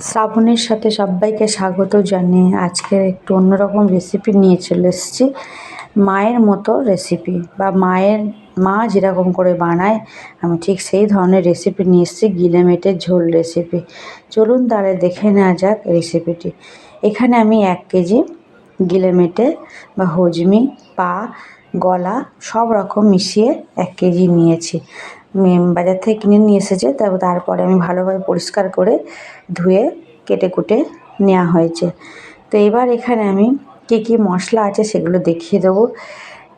শ্রাবণের সাথে সবাইকে স্বাগত জানিয়ে আজকে একটু অন্যরকম রেসিপি নিয়ে চলে এসেছি। মায়ের মতো রেসিপি বা মায়ের মা যেরকম করে বানায়, আমি ঠিক সেই ধরনের রেসিপি নিয়ে এসেছি গিলেমেটের ঝোল রেসিপি চলুন তাহলে দেখে নেওয়া যাক রেসিপিটি এখানে আমি এক কেজি গিলেমেটে বা হজমি, পা, গলা সব রকম মিশিয়ে এক কেজি নিয়েছি। বাজার থেকে কিনে নিয়ে এসেছে তারপর তারপরে আমি ভালোভাবে পরিষ্কার করে ধুয়ে, কেটে কুটে নেওয়া হয়েছে। তো এবার এখানে আমি কী কী মশলা আছে সেগুলো দেখিয়ে দেবো।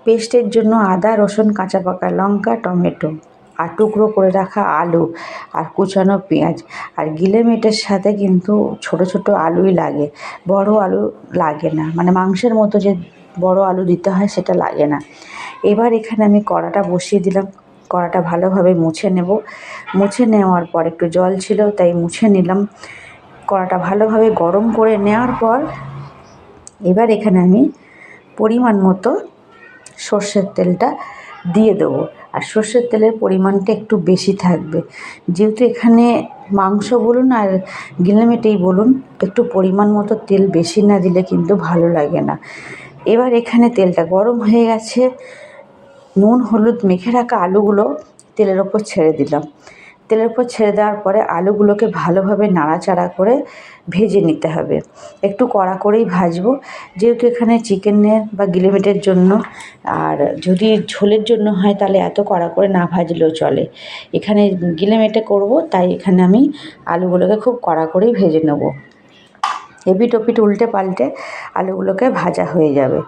পেস্টের জন্য আদা, রসুন, কাঁচা পাকা লঙ্কা, টমেটো আর টুকরো করে রাখা আলু আর কুচানো পেঁয়াজ। আর গিলে গিলেমেটের সাথে কিন্তু ছোট ছোট আলুই লাগে, বড় আলু লাগে না। মানে মাংসের মতো যে বড় আলু দিতে হয় সেটা লাগে না। এবার এখানে আমি কড়াটা বসিয়ে দিলাম। কড়াটা ভালোভাবে মুছে নেব। মুছে নেওয়ার পর একটু জল ছিল, তাই মুছে নিলাম। কড়াটা ভালোভাবে গরম করে নেওয়ার পর এবার এখানে আমি পরিমাণ মতো সর্ষের তেলটা দিয়ে দেবো। আর সর্ষের তেলের পরিমাণটা একটু বেশি থাকবে। যেহেতু এখানে মাংস বলুন আর গিলেমেটেই বলুন, একটু পরিমাণ মতো তেল বেশি না দিলে কিন্তু ভালো লাগে না। এবার এখানে তেলটা গরম হয়ে গেছে। নুন, হলুদ মেখে রাখা আলুগুলো তেলের ওপর ছেড়ে দিলাম। তেলের উপর ছেড়ে দেওয়ার পরে আলুগুলোকে ভালোভাবে নাড়াচাড়া করে ভেজে নিতে হবে। একটু কড়া করেই ভাজবো। যেহেতু এখানে চিকেনের বা গিলেমেটের জন্য, আর যদি ঝোলের জন্য হয় তাহলে এত কড়া করে না ভাজলেও চলে। এখানে গিলেমেটে করব, তাই এখানে আমি আলুগুলোকে খুব কড়া করেই ভেজে নেব। এপিট ওপিট উল্টে পাল্টে আলুগুলোকে ভাজা হয়ে যাবে।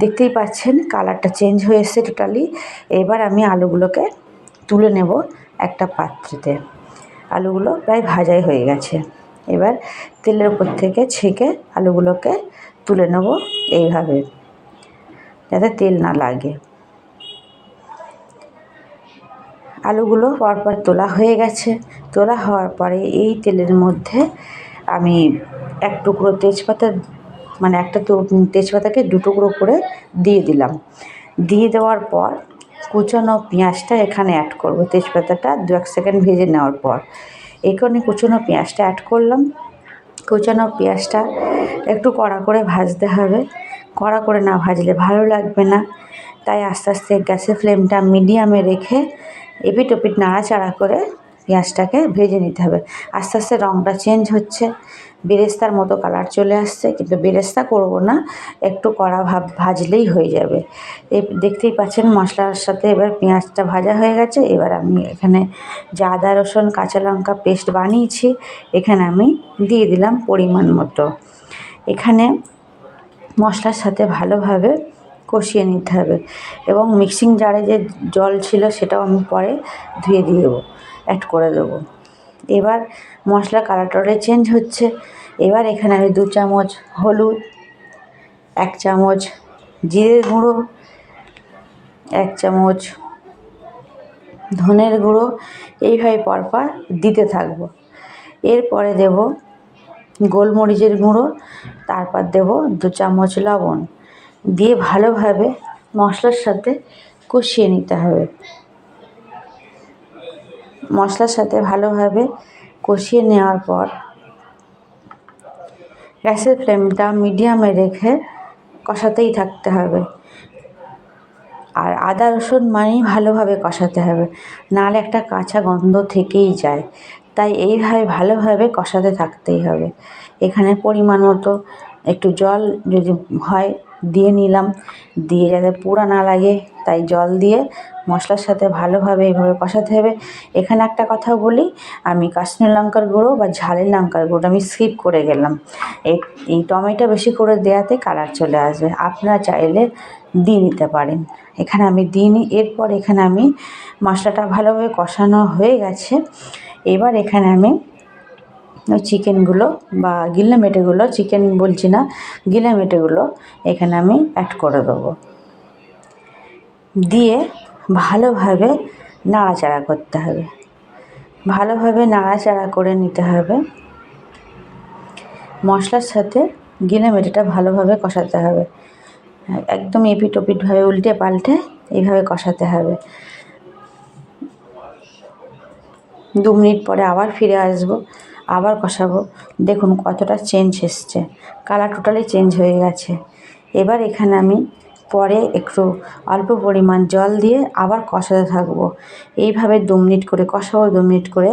দেখতেই পাচ্ছেন কালারটা চেঞ্জ হয়ে এসছে টোটালি এবার আমি আলুগুলোকে তুলে নেব একটা পাত্রেতে। আলুগুলো প্রায় ভাজাই হয়ে গেছে। এবার তেলের উপর থেকে ছেঁকে আলুগুলোকে তুলে নেব এইভাবে, যাতে তেল না লাগে। আলুগুলো পরপর তোলা হয়ে গেছে। তোলা হওয়ার পরে এই তেলের মধ্যে আমি এক টুকরো তেজপাতা মানে একটা তেজপাতাকে দু টুকরো করে দিয়ে দিলাম। দিয়ে দেওয়ার পর কুচানো পেঁয়াজটা এখানে অ্যাড করব, তেজপাতাটা দু এক সেকেন্ড ভেজে নেওয়ার পর। এখানে কুচানো পেঁয়াজটা অ্যাড করলাম। কুচানো পেঁয়াজটা একটু কড়া করে ভাজতে হবে। কড়া করে না ভাজলে ভালো লাগবে না। তাই আস্তে আস্তে গ্যাসের ফ্লেমটা মিডিয়ামে রেখে এপিট ওপিট নাড়াচাড়া করে পেঁয়াজটাকে ভেজে নিতে হবে। আস্তে আস্তে রঙটা চেঞ্জ হচ্ছে। বেরেস্তার মতো কালার চলে আসছে, কিন্তু বেরেস্তা করব না, একটু কড়া ভাব ভাজলেই হয়ে যাবে। এই দেখতেই পাচ্ছেন মশলার সাথে এবার পেঁয়াজটা ভাজা হয়ে গেছে। এবার আমি এখানে যে আদা রসুন, কাঁচা লঙ্কা পেস্ট বানিয়েছি। এখানে আমি দিয়ে দিলাম পরিমাণ মতো। এখানে মশলার সাথে ভালোভাবে কষিয়ে নিতে হবে। এবং মিক্সিং জারে যে জল ছিল সেটাও আমি পরে ধুয়ে দিয়ে দেবো অ্যাড করে দেবো। এবার মশলা কালারটা চেঞ্জ হচ্ছে। এবার এখানে আমি দু চামচ হলুদ, এক চামচ জিরের গুঁড়ো, এক চামচ ধনের গুঁড়ো, এইভাবে পরপর দিতে থাকব। এরপরে দেব গোলমরিচের গুঁড়ো, তারপর দেব দু চামচ লবণ। দিয়ে ভালোভাবে মশলার সাথে কষিয়ে নিতে হবে। মশলার সাথে ভালোভাবে কষিয়ে নেওয়ার পর গ্যাসের ফ্লেমটা মিডিয়ামে রেখে কষাতেই থাকতে হবে। আর আদা, রসুন মানেই ভালোভাবে কষাতে হবে, নাহলে একটা কাঁচা গন্ধ থেকেই যায়। তাই এইভাবে ভালোভাবে কষাতে থাকতেই হবে। এখানে পরিমাণ মতো একটু জল যদি হয় দিয়ে নিলাম। দিয়ে যাতে পোড়া না লাগে, তাই জল দিয়ে মশলার সাথে ভালোভাবে এইভাবে কষাতে হবে। এখানে একটা কথা বলি, আমি কাশ্মীর লঙ্কার গুঁড়ো বা ঝালের লঙ্কার গুঁড়ো আমি স্কিপ করে গেলাম। এই টমেটো বেশি করে দেওয়াতে কালার চলে আসবে। আপনারা চাইলে দিয়ে নিতে পারেন। এখানে আমি দিয়ে দিইনি এরপর এখানে আমি মশলাটা ভালোভাবে কষানো হয়ে গেছে। এবার এখানে আমি ওই চিকেনগুলো বা গিলে মেটেগুলো, চিকেন বলছি না গিলে মেটেগুলো এখানে আমি অ্যাড করে দেবো। দিয়ে ভালোভাবে নাড়াচাড়া করতে হবে। ভালোভাবে নাড়াচাড়া করে নিতে হবে। মশলার সাথে গিলে মেটেটা ভালোভাবে কষাতে হবে। একদম এপিট ওপিটভাবে উল্টে পাল্টে এইভাবে কষাতে হবে। দু মিনিট পরে আবার ফিরে আসব। আবার কষাবো। দেখুন কতটা চেঞ্জ এসছে। কালার টোটালি চেঞ্জ হয়ে গেছে। এবার এখানে আমি পরে একটু অল্প পরিমাণ জল দিয়ে আবার কষাতে থাকব। এইভাবে দু মিনিট করে কষাবো, দু মিনিট করে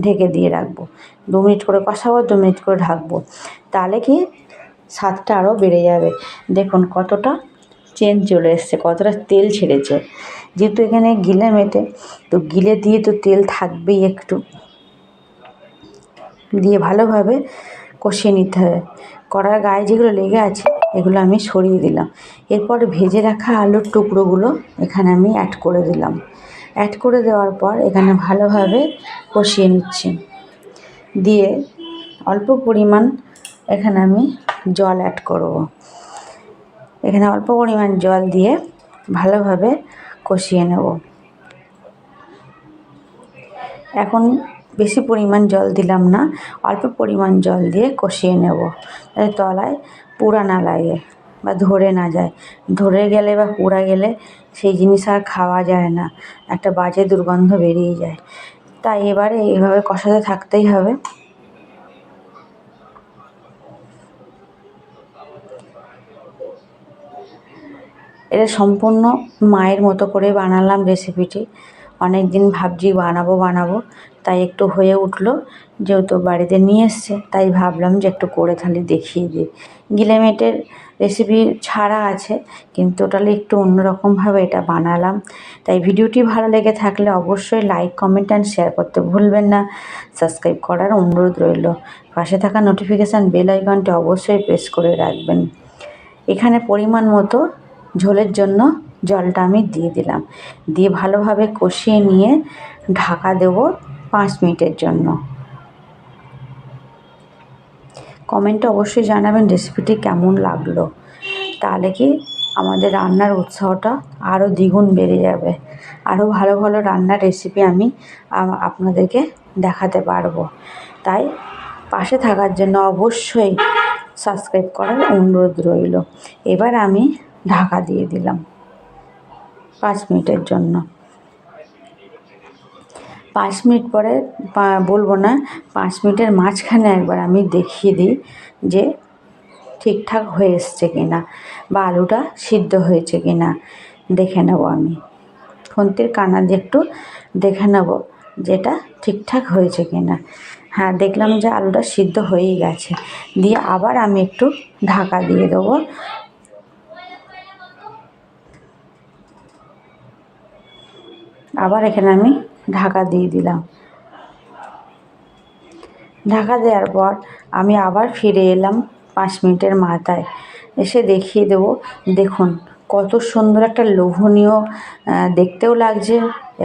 ঢেকে দিয়ে রাখব। দু মিনিট করে কষাবো, দু মিনিট করে ঢাকবো। তাহলে কি স্বাদটা আরও বেড়ে যাবে। দেখুন কতটা চেঞ্জ চলে এসছে, কতটা তেল ছেড়েছে। যেহেতু এখানে গিলে মেটে, তো গিলে দিয়ে তো তেল থাকবেই একটু। দিয়ে ভালোভাবে কষিয়ে নিতে হবে। কড়ার গায়ে যেগুলো লেগে আছে, এগুলো আমি সরিয়ে দিলাম। এরপর ভেজে রাখা আলুর টুকরোগুলো এখানে আমি অ্যাড করে দিলাম। অ্যাড করে দেওয়ার পর এখানে ভালোভাবে কষিয়ে নিচ্ছি। দিয়ে অল্প পরিমাণ এখানে আমি জল অ্যাড করব। এখানে অল্প পরিমাণ জল দিয়ে ভালোভাবে কষিয়ে নেব। এখন বেশি পরিমাণ জল দিলাম না, অল্প পরিমাণ জল দিয়ে কষিয়ে নেব। যাতে তলায় পুড়া না লাগে বা ধরে না যায়। ধরে গেলে বা পুড়া গেলে সেই জিনিস আর খাওয়া যায় না, একটা বাজে দুর্গন্ধ বেরিয়ে যায়। তাই এবারে এইভাবে কষাতে থাকতেই হবে। এটা সম্পূর্ণ মায়ের মতো করে বানালাম রেসিপিটি অনেক দিন ভাবছি বানাবো বানাবো। তাই একটু হয়ে উঠল, যেহেতু বাড়িতে নিয়ে এসছে, তাই ভাবলাম যে একটু করে তাহলে দেখিয়ে দিই। গিলেমেটের রেসিপি ছাড়া আছে, কিন্তু টোটালি একটু অন্যরকমভাবে এটা বানালাম। তাই ভিডিওটি ভালো লেগে থাকলে অবশ্যই লাইক কমেন্ট অ্যান্ড শেয়ার করতে ভুলবেন না। সাবস্ক্রাইব করার অনুরোধ রইল। পাশে থাকা নোটিফিকেশান বেল আইকনটি অবশ্যই প্রেস করে রাখবেন। এখানে পরিমাণ মতো ঝোলের জন্য জলটা আমি দিয়ে দিলাম। দিয়ে ভালোভাবে কষিয়ে নিয়ে ঢাকা দেবো পাঁচ মিনিটের জন্য। কমেন্টে অবশ্যই জানাবেন রেসিপিটি কেমন লাগল। তাহলে কি আমাদের রান্নার উৎসাহটা আরও দ্বিগুণ বেড়ে যাবে। আরও ভালো ভালো রান্নার রেসিপি আমি আপনাদেরকে দেখাতে পারব। তাই পাশে থাকার জন্য অবশ্যই সাবস্ক্রাইব করার অনুরোধ রইল। এবার আমি ঢাকা দিয়ে দিলাম। পাঁচ মিনিটের জন্য। পাঁচ মিনিট পরে বলব না, পাঁচ মিনিটের মাঝখানে একবার আমি দেখিয়ে দিই যে ঠিকঠাক হয়ে এসছে কি না বা আলুটা সিদ্ধ হয়েছে কি না দেখে নেব আমি। খুন্তির কানা দিয়ে একটু দেখে নেব যেটা ঠিকঠাক হয়েছে কি না হ্যাঁ দেখলাম যে আলুটা সিদ্ধ হয়েই গেছে। দিয়ে আবার আমি একটু ঢাকা দিয়ে দেবো। আবার এখানে আমি ঢাকা দিয়ে দিলাম। ঢাকা দেওয়ার পর আমি আবার ফিরে এলাম পাঁচ মিনিটের মাথায়। এসে দেখিয়ে দেব, দেখুন কত সুন্দর একটা লোভনীয় দেখতেও লাগছে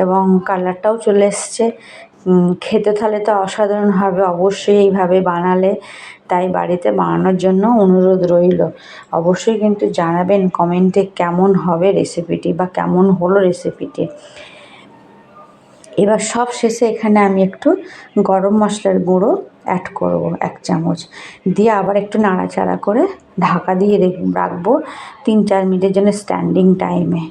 এবং কালারটাও চলে এসছে। খেতে তাহলে তো অসাধারণ হবে, অবশ্যই এইভাবে বানালে তাই বাড়িতে বানানোর জন্য অনুরোধ রইল। অবশ্যই কিন্তু জানাবেন কমেন্টে কেমন হবে রেসিপিটি বা কেমন হলো রেসিপিটি এবার সব শেষে এখানে আমি একটু গরম মশলার গুঁড়ো অ্যাড করব এক চামচ। দিয়ে আবার একটু নাড়াচাড়া করে ঢাকা দিয়ে রাখব তিন চার মিনিটের জন্য স্ট্যান্ডিং টাইমে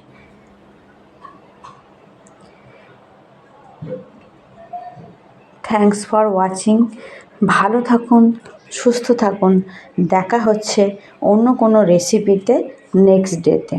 থ্যাংকস ফর ওয়াচিং ভালো থাকুন, সুস্থ থাকুন। দেখা হচ্ছে অন্য কোনো রেসিপিতে নেক্সট ডেতে